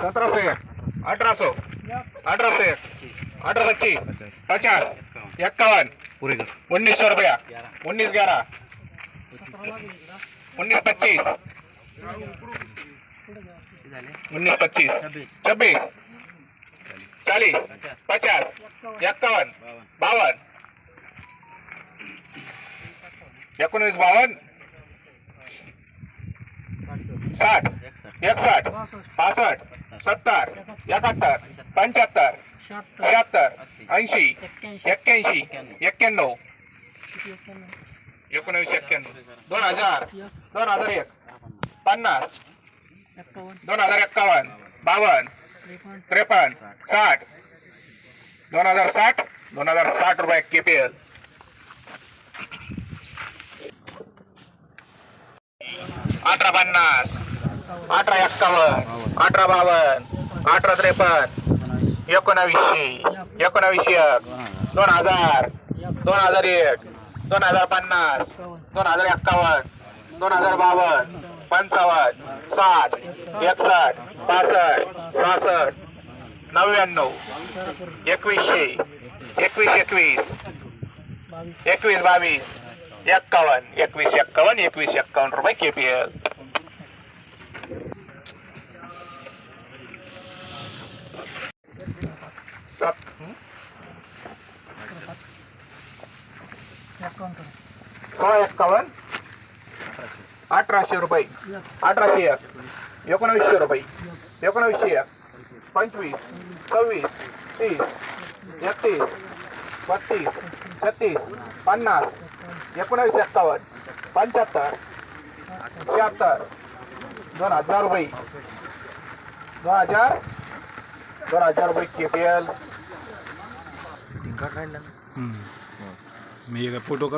सतराशे एक. अठराशे. अठराशे एक. पच्चीस. पचास. एक्कावन उन्नीस सौ रुपया. उन्नीस ग्यारह उन्नीस पच्चीस. उन्नीस पच्चीस. छब्बीस. चालीस पचास. एक्कावन बावन एकोणवीस बावन साठ. एकसष्ट पासष्ट सत्तर एकाहत्तर पंच्याहत्तर शहात्तर ऐंशी एक्क्याऐंशी एक्क्याण्णव. एकोणावीसशे एक्क्याण्णव. दोन हजार दोन हजार एक. पन्नास दोन हजार एक्कावन्न बावन्न त्रेपन्न साठ. दोन हजार साठ दोन हजार साठ रुपये केपीएल. अठरा पन्नास. अठरा एक्कावन्न अठरा बावन्न अठरा त्रेपन्न एकोणावीसशे एकोणावीसशे एक दोन हजार दोन हजार एक दोन हजार पन्नास दोन हजार एक्कावन्न दोन हजार बावन्न पंचावन्न साठ एकसष्ट पासष्ट सहासष्ट नव्याण्णव एकवीसशे एकवीस एकवीस एकवीस बावीस एक्कावन्न एकवीस एक्कावन्न एकवीस एक्कावन्न रुपये पी एल एक्कावन्न अठराशे रुपये. अठराशे एक. एकोणावीसशे रुपये. एकोणावीसशे एक. पंचवीस. सव्वीस. तीस. एकतीस. बत्तीस. छत्तीस. पन्नास. एकोणावीस एक्कावन्न पंच्याहत्तर. शहात्तर. दोन हजार रुपये. दोन हजार. दोन हजार रुपये केपीएल मी फोटो फोटो